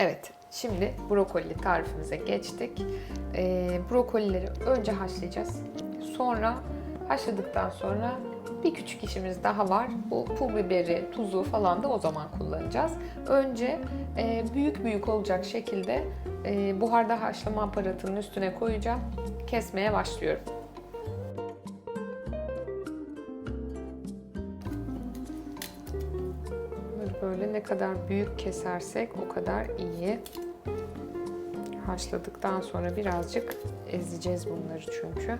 Evet, şimdi brokoli tarifimize geçtik. Ee, brokolileri önce haşlayacağız. Sonra haşladıktan sonra bir küçük işimiz daha var. Bu pul biberi, tuzu falan da o zaman kullanacağız. Önce e, büyük büyük olacak şekilde e, buharda haşlama aparatının üstüne koyacağım. Kesmeye başlıyorum. Böyle ne kadar büyük kesersek o kadar iyi. Haşladıktan sonra birazcık ezeceğiz bunları çünkü.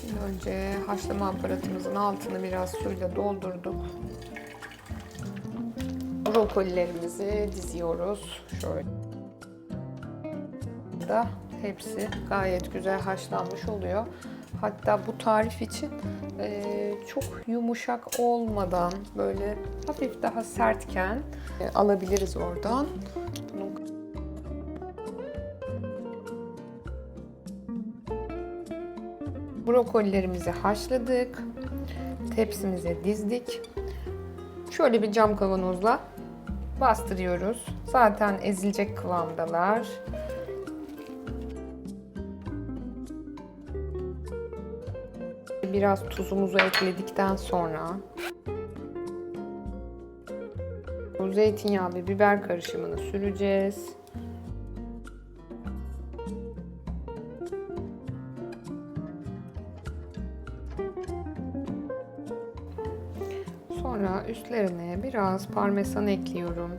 Şimdi önce haşlama aparatımızın altını biraz suyla doldurduk. Brokolilerimizi diziyoruz. Şöyle. Da hepsi gayet güzel haşlanmış oluyor. Hatta bu tarif için e, çok yumuşak olmadan böyle hafif daha sertken e, alabiliriz oradan. Brokolilerimizi haşladık. Tepsimize dizdik. Şöyle bir cam kavanozla bastırıyoruz. Zaten ezilecek kıvamdalar. biraz tuzumuzu ekledikten sonra bu zeytinyağı ve biber karışımını süreceğiz. Sonra üstlerine biraz parmesan ekliyorum.